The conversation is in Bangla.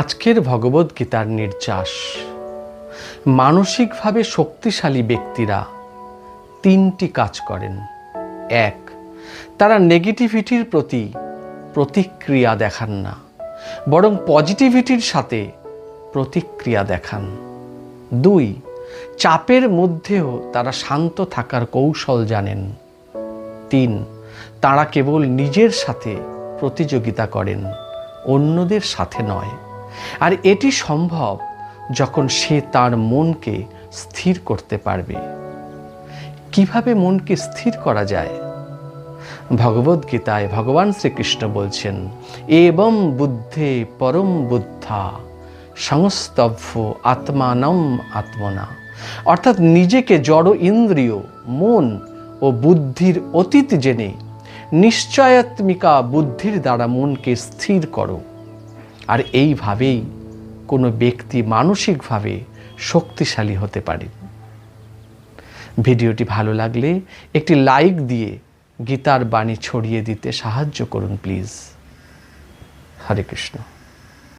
আজকের ভগবদ্গীতার নির্যাস। মানসিকভাবে শক্তিশালী ব্যক্তিরা তিনটি কাজ করেন। এক, তারা নেগেটিভিটির প্রতি প্রতিক্রিয়া দেখান না, বরং পজিটিভিটির সাথে প্রতিক্রিয়া দেখান। দুই, চাপের মধ্যেও তারা শান্ত থাকার কৌশল জানেন। তিন, তারা কেবল নিজের সাথে প্রতিযোগিতা করেন, অন্যদের সাথে নয়। আর এটি সম্ভব যখন সে তার মনকে স্থির করতে পারবে। কীভাবে মনকে স্থির করা যায়? ভগবদ্গীতায় ভগবান শ্রীকৃষ্ণ বলছেন এবং বুদ্ধে পরম বুদ্ধা সংস্তভ্য আত্মানম আত্মনা। অর্থাৎ নিজেকে জড় ইন্দ্রিয়, মন ও বুদ্ধির অতীত জেনে নিশ্চয়াত্মিকা বুদ্ধির দ্বারা মনকে স্থির করো। আর এইভাবেই কোনো ব্যক্তি মানসিকভাবে শক্তিশালী হতে পারে। ভিডিওটি ভালো লাগলে একটি লাইক দিয়ে গীতার বাণী ছড়িয়ে দিতে সাহায্য করুন, প্লিজ। হরে কৃষ্ণ।